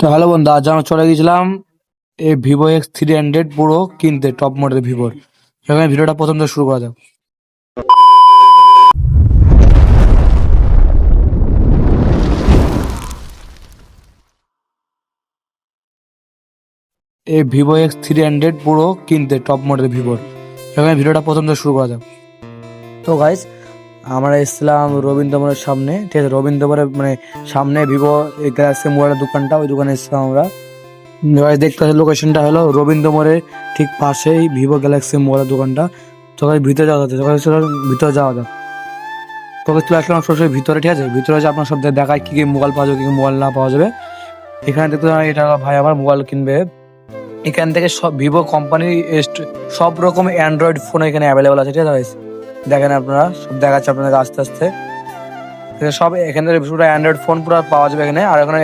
তো হ্যালো বন্ধু, আজ আমরা চলে গেছিলাম এই ভিভো এক্স থ্রি হান্ড্রেড পুরো কিনতে টপ মডেল ভিভোর সেখানে ভিডিওটা প্রথম শুরু করা যাক। এই ভিভো এক্স থ্রি হান্ড্রেড পুরো কিনতে টপ মডেল ভিভোর সেখানে ভিডিওটা প্রথম শুরু করা যাক। তো গাইস আমরা এসেছিলাম রবীন্দ্রবনের সামনে, ঠিক আছে? রবীন্দ্রবনের মানে সামনে ভিভো গ্যালাক্সি মোবাইলের দোকানটা, ওই দোকানে এসেছিলাম আমরা। দেখতে পাচ্ছি লোকেশনটা হলো রবীন্দ্রমোড়ের ঠিক পাশেই ভিভো গ্যালাক্সি মোবাইলের দোকানটা। তো গাইস ভিতরে যাওয়া যাচ্ছে তো গাইস ভিতরে যাওয়া যাক। তোকে চলে আসলাম সরাসরি ভিতরে, ঠিক আছে? ভিতরে আছে আপনার সব দেখায় কী কী মোবাইল পাওয়া যাবে, কী মোবাইল না পাওয়া যাবে। এখানে দেখতে এটা ভাই আমার মোবাইল কিনবে। এখান থেকে সব ভিভো কোম্পানির সব রকম অ্যান্ড্রয়েড ফোন এখানে অ্যাভেলেবল আছে, ঠিক আছে? দেখেন আপনারা, সব দেখাচ্ছে আপনাদের আস্তে আস্তে। সব, এখানে অ্যান্ড্রয়েড ফোন পুরো পাওয়া যাবে এখানে। আর এখানে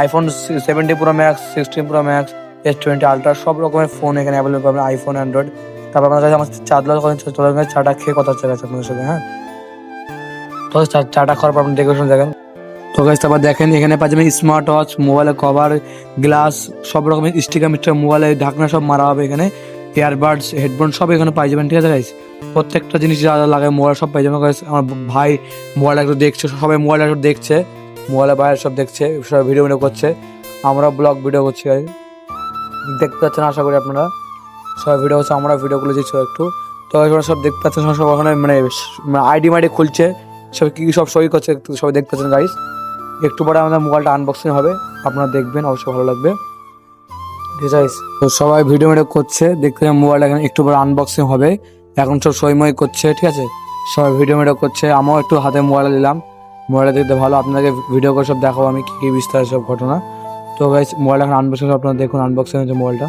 iPhone seventy pro max sixteen pro max S twenty ultra সব রকমের ফোন এখানে অ্যাভেলেবল পাবেন আইফোন অ্যান্ড্রয়েড তারপর আপনার কাছে আমার চাদলা চলে চাটা খেয়ে কথা হচ্ছে গেছে আপনাদের সাথে হ্যাঁ? তো চাটা খাওয়ার পর আপনি ডেকোরেশন দেখেন। তো গাছ তারপর দেখেন, এখানে পাওয়া যাবে স্মার্ট ওয়াচ মোবাইলের কভার গ্লাস সব রকমের স্টিকার মিস্টার মোবাইলের ঢাকনা সব মারা হবে এখানে। ইয়ারবাডস হেডফোন সব এখানে পাই যাবেন, ঠিক আছে গাইস প্রত্যেকটা জিনিস যা যা লাগে মোবাইল সব পাই যাবেন। আমার ভাই মোবাইল একটু দেখছে, সবাই মোবাইল একটু দেখছে মোবাইলের বাইরে সব দেখছে, সবাই ভিডিও ভিডিও করছে। আমরা ব্লগ ভিডিও করছি, guys। দেখতে পাচ্ছেন, আশা করি আপনারা সবাই ভিডিও করছে, আমরা ভিডিওগুলো দিচ্ছি একটু। তো এবার সব দেখতে পাচ্ছেন, সব ওখানে মানে আইডি মাইডি খুলছে, সব কী সব সই করছে সবাই দেখতে পাচ্ছেন গাইস একটু পরে আমাদের মোবাইলটা আনবক্সিং হবে, আপনারা দেখবেন, অবশ্যই ভালো লাগবে। তো সবাই ভিডিও ভিডিও করছে, দেখতে মোবাইলটা এখানে একটু পরে আনবক্সিং হবে। এখন সব সইময় করছে, ঠিক আছে? সবাই ভিডিও ভিডিও করছে, আমিও একটু হাতে মোবাইল নিলাম। মোবাইলটা দেখতে ভালো, আপনাকে ভিডিও করে সব দেখাবো আমি কি কি বিস্তার সব ঘটনা। তো গাইস মোবাইল এখন আনবক্সিং আপনারা দেখুন আনবক্সিং হচ্ছে মোবাইলটা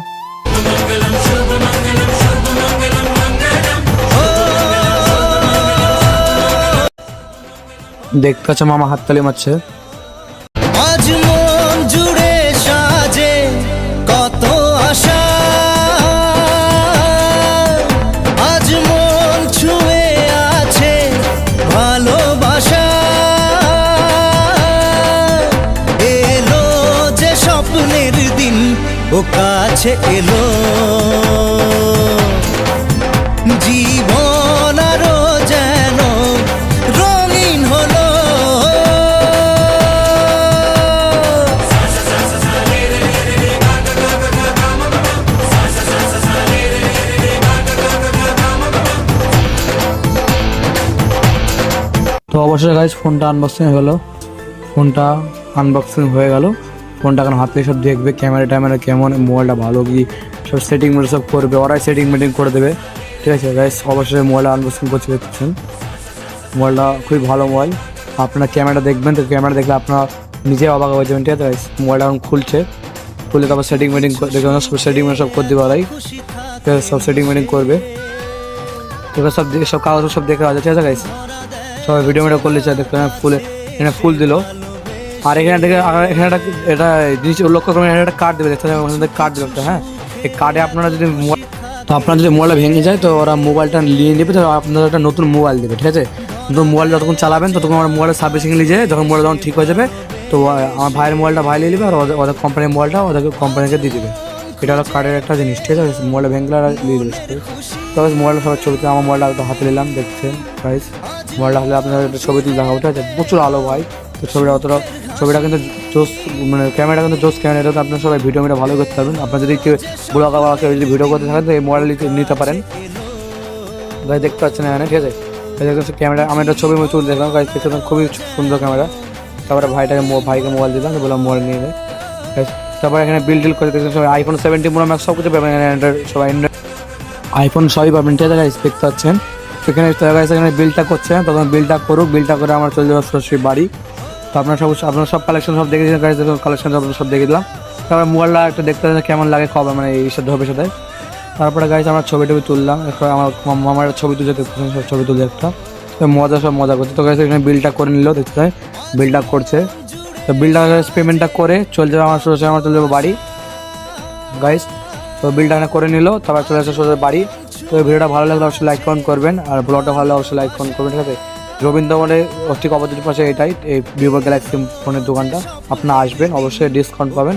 দেখতে পাচ্ছে মামা হাততালি মারছে। ও কাছে এলো। জীবন আরও যেন রঙিন হলো। তো অবশ্যই গাইজ ফোনটা আনবক্সিং হয়ে গেল। ফোনটা আনবক্সিং হয়ে গেল। ফোনটা এখন হাতে সব দেখবে? ক্যামেরা ট্যামেরা কেমন? মোবাইলটা ভালো কি? সব সেটিং মেটে সব করবে? ওরাই সেটিং মেটিং করে দেবে। ঠিক আছে গাইজ অবশ্যই মোবাইলটা আনবক্সিং করছে দেখছেন মোবাইলটা খুবই ভালো মোবাইল। আপনার ক্যামেরা দেখবেন, তো ক্যামেরা দেখলে আপনার নিজে অবাক হয়ে যাবেন। ঠিক আছে, guys? মোবাইলটা এখন খুলছে। খুলে তারপর সেটিং মেটিং দেখবেন সব সেটিং সব করে দেবে ওরাই। সব সেটিং মেটিং করবে। এবার সব সব কাগজ সব দেখে আছে ঠিক আছে গাইস সবাই ভিডিও মিডিও করলে চাই দেখতে ফুলে এখানে ফুল দিল। আর এখানে দেখে এখানে একটা, এটা জিনিস লক্ষ্য করবেন একটা কার্ড দেবে, দেখতে কার্ড দেবে একটা হ্যাঁ? এই কার্ডে আপনারা যদি মোবাইল তো আপনার যদি মোবাইলটা ভেঙে যায়, তো ওরা মোবাইলটা নিয়ে নেবে, তো আপনাদের একটা নতুন মোবাইল দেবে, ঠিক আছে? নতুন মোবাইল যতক্ষণ চালাবেন, ততক্ষণ আমার মোবাইলের সার্ভিসিং নিয়ে যায় যখন মোবাইল যখন ঠিক হয়ে যাবে, তো আমার ভাইয়ের মোবাইলটা ভাই নিয়ে নেবে, আর ওদের কোম্পানির মোবাইলটা ওদেরকে কোম্পানিকে দিয়ে দেবে। এটা হলো কার্ডের একটা জিনিস, ঠিক আছে? মোবাইলটা ভেঙে আর নিয়ে দেবে তবে মোবাইলটা সবার ছবিতে আমার মোবাইলটা হাতে নিলাম, দেখছেন প্রাইস মোবাইলটা হলে আপনার একটা ছবি তুলে দেখাবো, ঠিক আছে? প্রচুর আলো, ভাই। তো ছবিটা অতটা ছবিটা কিন্তু জোস মানে ক্যামেরা কিন্তু জোস ক্যামেরা এটা আপনার সবাই ভিডিও মিডিও ভালো করতে পারবেন। আপনার যদি কেউ ব্লগার বা কেউ যদি ভিডিও করতে থাকেন, তো এই মোবাইল নিতে পারেন। গাড়ি দেখতে পাচ্ছেন এখানে, ঠিক আছে? দেখতে ক্যামেরা আমি একটা ছবি তুলে দেখলাম গাড়ি দেখতে খুবই সুন্দর ক্যামেরা। তারপরে ভাইটাকে ভাইকে মোবাইল দিলাম, বললাম মোবাইল নিয়ে নেয় তারপরে এখানে বিল টিল করে দেখছেন সবাই আইফোন সেভেন্টি প্রো ম্যাক্স সব কিছু পাবেন এখানে, Android সবাই, Android আইফোন সবই পাবেন, ঠিক আছে দেখতে পাচ্ছেন? সেখানে এখানে বিলটা করছে, তখন বিলটা করুক বিলটা করে আমার চলে যাবে সরাসরি বাড়ি তো আপনার সব আপনার সব কালেকশন সব দেখে গাইজ কালেকশন সব দেখে দিলাম। তারপরে মোবাইলটা একটু দেখতে কেমন লাগে, কবে মানে এই সাথে হবে সাথে। তারপরে গাইজ আমরা ছবি টবি তুললাম। আমার মামার ছবি তুলে সব ছবি তুলছে একটা। তো মজা, সব মজা করছে। তো গাইজ এখানে বিলটা করে নিল, দেখতে পাই বিলটা করছে। তো বিলটা পেমেন্টটা করে চলে যাবে আমার সোজা আমার চলে যাব বাড়ি। গাইজ তো বিলটা করে নিল, তারপর চলে আসে সোজা বাড়ি। তো ভিডিওটা ভালো লাগলে অবশ্যই লাইক কমেন্ট করবেন। আর ব্লগটা ভালো লাগলে অবশ্যই লাইক কমেন্ট করবেন, ঠিক আছে? রবীন্দ্র মোড়ে ঠিক অপোজিট পাশে এটাই, এই ভিভো গ্যালাক্সি ফোনের দোকানটা। আপনারা আসবেন, অবশ্যই ডিসকাউন্ট পাবেন,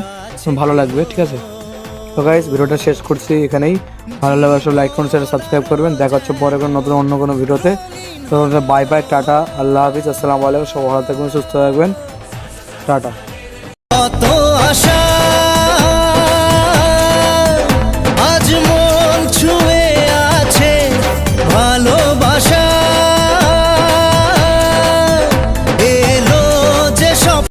ভালো লাগবে, ঠিক আছে? তো গাইস ভিডিওটা শেষ করছি এখানেই। ভালো লাগলে সব লাইক করুন সেটা সাবস্ক্রাইব করবেন। দেখা হচ্ছে পরে কোনো নতুন, অন্য কোনো ভিডিওতে। তো বাই বাই টাটা, আল্লাহ হাফিজ, আসসালামু আলাইকুম সব ভালো থাকবেন, সুস্থ থাকবেন। টাটা।